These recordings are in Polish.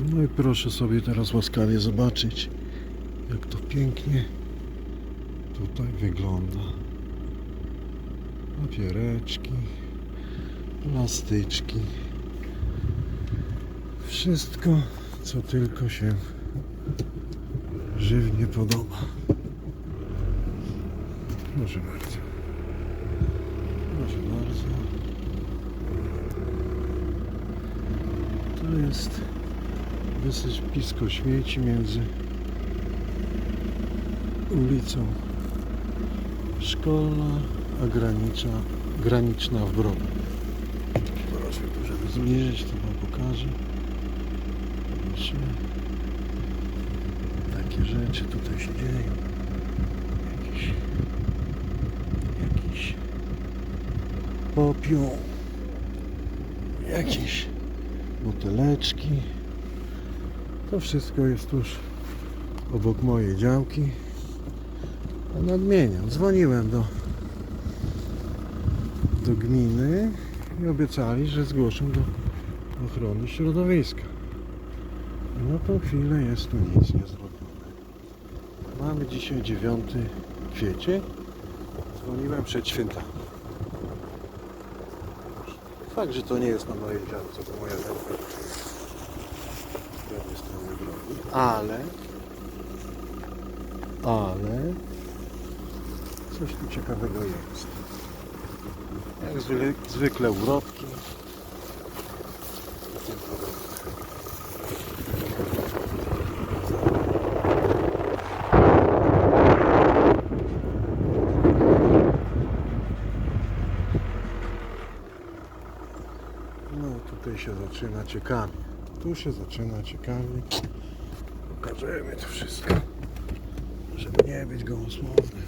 No i proszę sobie teraz łaskawie zobaczyć, jak to pięknie tutaj wygląda. Papiereczki, plastyczki. Wszystko, co tylko się żywnie podoba. Proszę bardzo. Proszę bardzo. To jest wysypisko śmieci między ulicą Szkolna, a granicza, graniczna w Brodu. Proszę tu, żeby zbliżyć, to Wam pokażę. Proszę. Takie rzeczy tutaj się dzieją. Jakiś, jakiś popiół. Jakieś buteleczki. To wszystko jest tuż obok mojej działki. A Nadmieniam. Dzwoniłem do, do gminy i obiecali, że zgłoszą do ochrony środowiska. Na tą chwilę jest tu nic nie zrobione. Mamy dzisiaj 9 kwiecień. Dzwoniłem przed świętami. Fakt, że to nie jest na mojej działce, bo moja działka prawej strony drogi, ale ale coś tu ciekawego jest. Jak zwykle, zwykle urobki. No tutaj się zaczyna ciekawie. Tu się zaczyna ciekawie. Pokażemy to wszystko żeby nie być gołosłownym.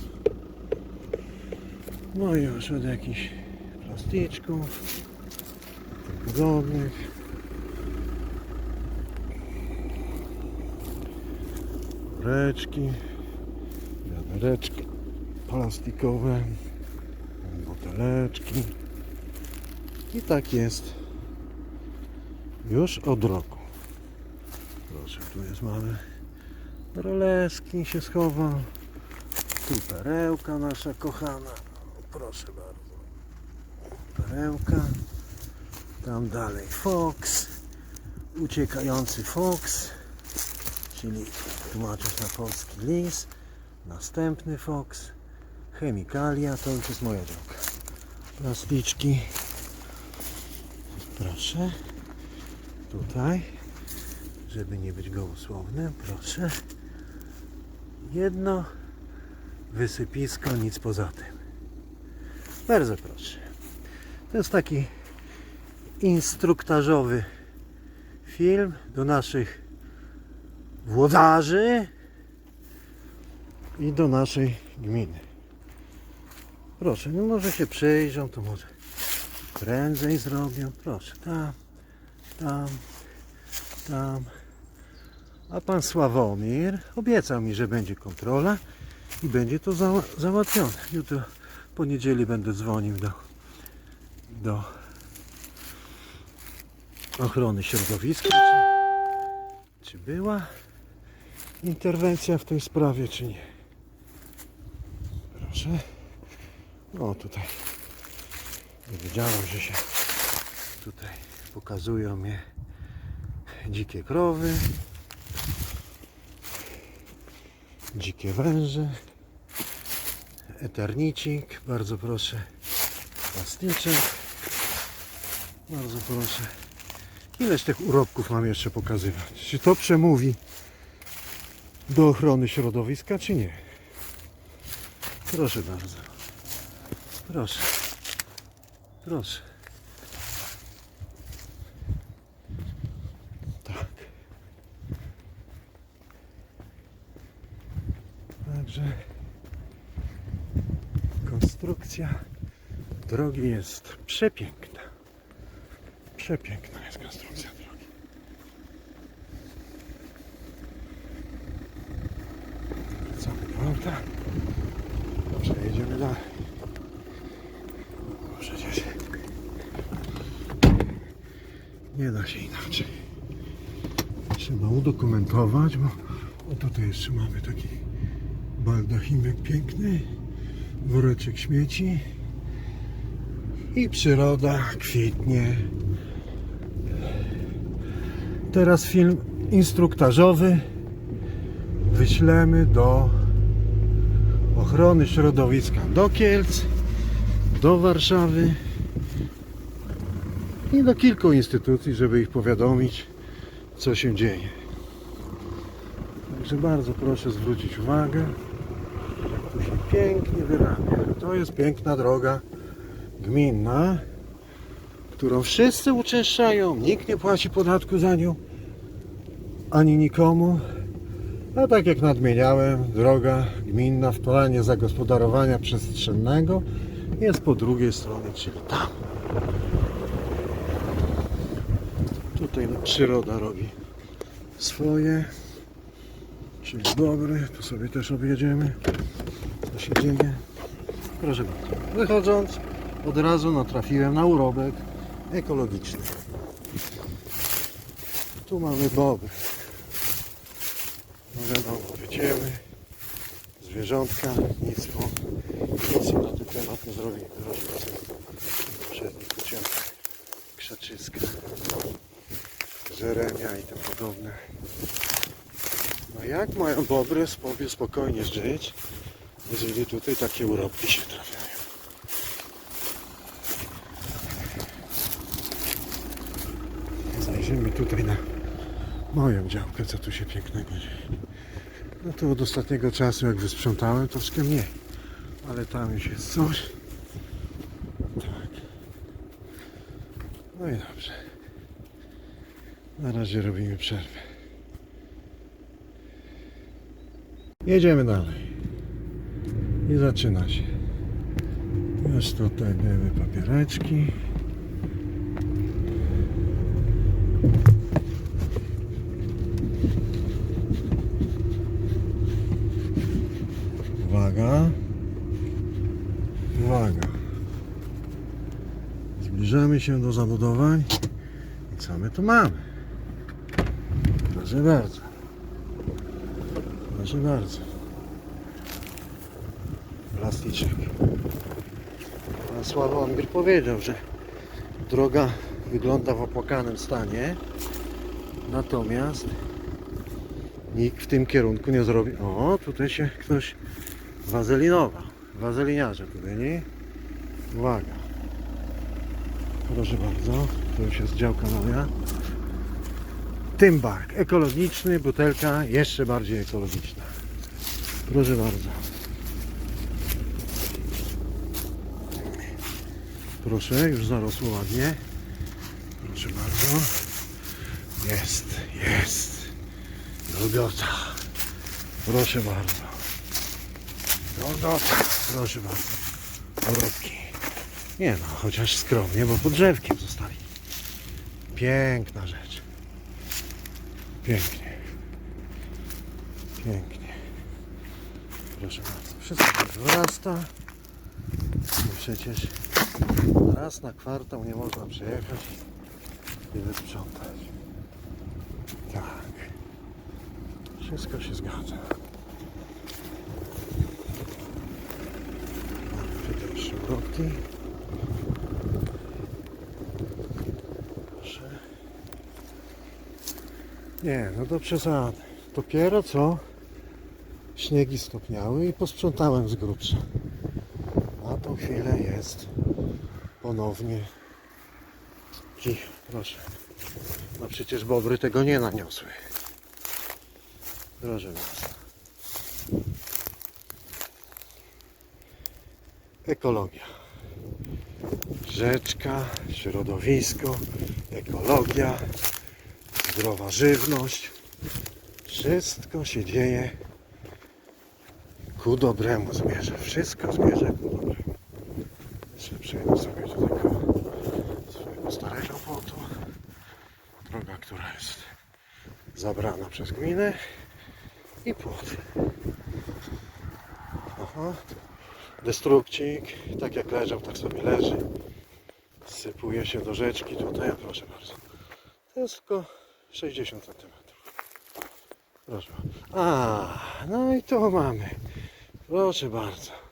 No i już od jakichś plastyczków, podobnych. Reczki, wiadereczki plastikowe, buteleczki. I tak jest już od roku. Proszę, tu jest mamy Roleski się schował. Tu perełka nasza kochana. Proszę bardzo. Perełka. Tam dalej Fox. Uciekający Fox. Czyli tłumacząc na polski lis. Następny Fox. Chemikalia. To już jest moja działka. Plasticzki. Proszę. Tutaj. Żeby nie być gołosłownym. Proszę jedno wysypisko, nic poza tym. Bardzo proszę. To jest taki instruktażowy film do naszych włodarzy i do naszej gminy. Proszę, no może się przejrzą, to może prędzej zrobią. Proszę, tam, tam, tam. A pan Sławomir obiecał mi, że będzie kontrola i będzie to zała załatwione. Jutro po niedzieli będę dzwonił do, do ochrony środowiska, czy, czy była interwencja w tej sprawie, czy nie. Proszę. O, tutaj nie wiedziałem, że się tutaj pokazują mnie dzikie krowy dzikie węże, eternicik, bardzo proszę, plastyczek, bardzo proszę. Ileż tych urobków mam jeszcze pokazywać? Czy to przemówi do ochrony środowiska, czy nie? Proszę bardzo. Proszę. Proszę. Także konstrukcja drogi jest przepiękna. Przepiękna jest konstrukcja drogi. Wracamy do auta. Dobrze, jedziemy dalej. Przecież nie da się inaczej. Trzeba udokumentować, bo o tutaj jeszcze mamy taki baldachinek piękny, woreczek śmieci i przyroda kwitnie. Teraz film instruktażowy wyślemy do ochrony środowiska do Kielc, do Warszawy i do kilku instytucji, żeby ich powiadomić, co się dzieje. Także bardzo proszę zwrócić uwagę, pięknie wyrabia. To jest piękna droga gminna, którą wszyscy uczęszczają, nikt nie płaci podatku za nią, ani nikomu. A tak jak nadmieniałem, droga gminna w planie zagospodarowania przestrzennego jest po drugiej stronie, czyli tam. Tutaj no, przyroda robi swoje, czyli dobry. Tu sobie też objedziemy, co się dzieje. Proszę bardzo. Wychodząc, od razu natrafiłem na urobek ekologiczny. Tu mamy bobry. No wiadomo, wyciemy, zwierzątka, nic, po, nic na ten temat nie zrobimy. Proszę bardzo. Przednich ucięte krzaczyska, żeremia i tym podobne. No jak mają bobry sobie spokojnie żyć, jeżeli tutaj takie urobki się trafiają? Zajrzymy tutaj na moją działkę, co tu się pięknego dzieje. No to od ostatniego czasu, jak wysprzątałem, troszkę mniej. Ale tam już jest coś. Tak. No i dobrze. Na razie robimy przerwę. Jedziemy dalej. I zaczyna się. Już tutaj były papiereczki. Uwaga. Uwaga. Zbliżamy się do zabudowań. I co my tu mamy? Proszę bardzo. Proszę bardzo. Plastyczek. Pan Sławomir powiedział, że droga wygląda w opłakanym stanie. Natomiast nikt w tym kierunku nie zrobi. O, tutaj się ktoś wazelinował. Wazeliniarze tutaj, nie? Uwaga. Proszę bardzo, to już jest działka moja. Tymbark ekologiczny, butelka jeszcze bardziej ekologiczna. Proszę bardzo. Proszę, już zarosło ładnie. Proszę bardzo. Jest, jest. Drogota. Proszę bardzo. Drogota. Proszę bardzo. Porobki. Nie no, chociaż skromnie, bo pod drzewkiem zostali. Piękna rzecz. Pięknie. Pięknie. Proszę bardzo. Wszystko wyrasta. I przecież raz na kwartał nie można przejechać i wysprzątać. Tak. Wszystko się zgadza. Mamy tutaj. Proszę. Nie, no do przesady. Dopiero co śniegi stopniały i posprzątałem z grubsza. Tą chwilę jest ponownie cicho. Proszę. No przecież bobry tego nie naniosły. Proszę bardzo. Ekologia. Rzeczka, środowisko, ekologia, zdrowa żywność. Wszystko się dzieje ku dobremu zmierza. Wszystko zmierza przejdę sobie do tego swojego starego płotu. Droga, która jest zabrana przez gminę i płot. Aha. Destrukcik, tak jak leżał, tak sobie leży. Sypuje się do rzeczki tutaj, proszę bardzo. To jest tylko 60 cm. Proszę. A, no i to mamy. Proszę bardzo.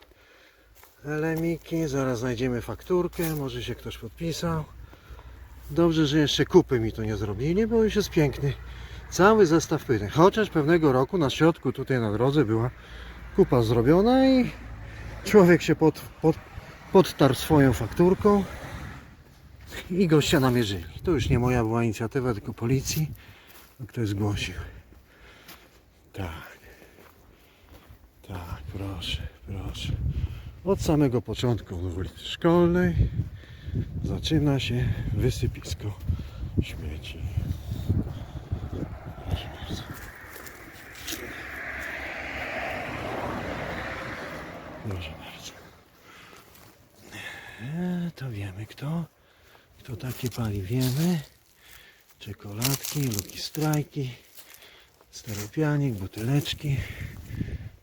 Elemiki, zaraz znajdziemy fakturkę, może się ktoś podpisał. Dobrze, że jeszcze kupy mi to nie zrobili, bo już jest piękny. Cały zestaw płytek. Chociaż pewnego roku na środku tutaj na drodze była kupa zrobiona i człowiek się pod, pod, podtarł swoją fakturką i gościa namierzyli. To już nie moja była inicjatywa, tylko policji. Ktoś zgłosił. Tak. Tak, proszę, proszę. Od samego początku ulicy Szkolnej zaczyna się wysypisko śmieci. Proszę bardzo. E, to wiemy kto. Kto takie pali wiemy. Czekoladki, luki strajki, steropianik, buteleczki.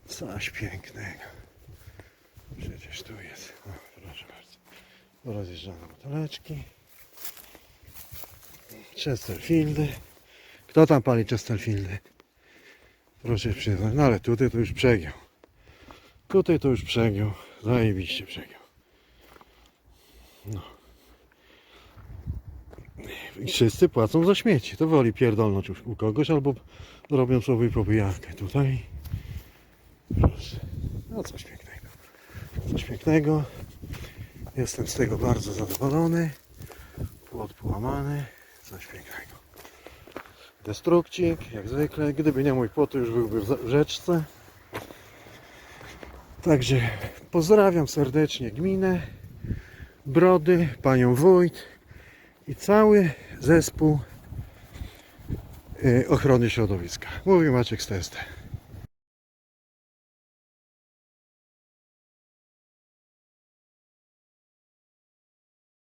Coś pięknego. Przecież tu jest. O, proszę bardzo. Porozjeżdżane buteleczki. Chesterfieldy. Kto tam pali Chesterfieldy? Proszę przyznać. No ale tutaj to już przegiął. Tutaj to już przegiął. Zajebiście przegiął. No. I wszyscy płacą za śmieci. To woli pierdolnąć u- u kogoś albo robią sobie pobijawkę. Tutaj. Proszę. No coś pięknego. Coś pięknego. Jestem z tego bardzo zadowolony. Płot połamany. Coś pięknego. Destrukcik, jak zwykle. Gdyby nie mój płot, już byłby w rzeczce. Także pozdrawiam serdecznie gminę, Brody, panią wójt i cały zespół y, ochrony środowiska. Mówił Maciek Steste.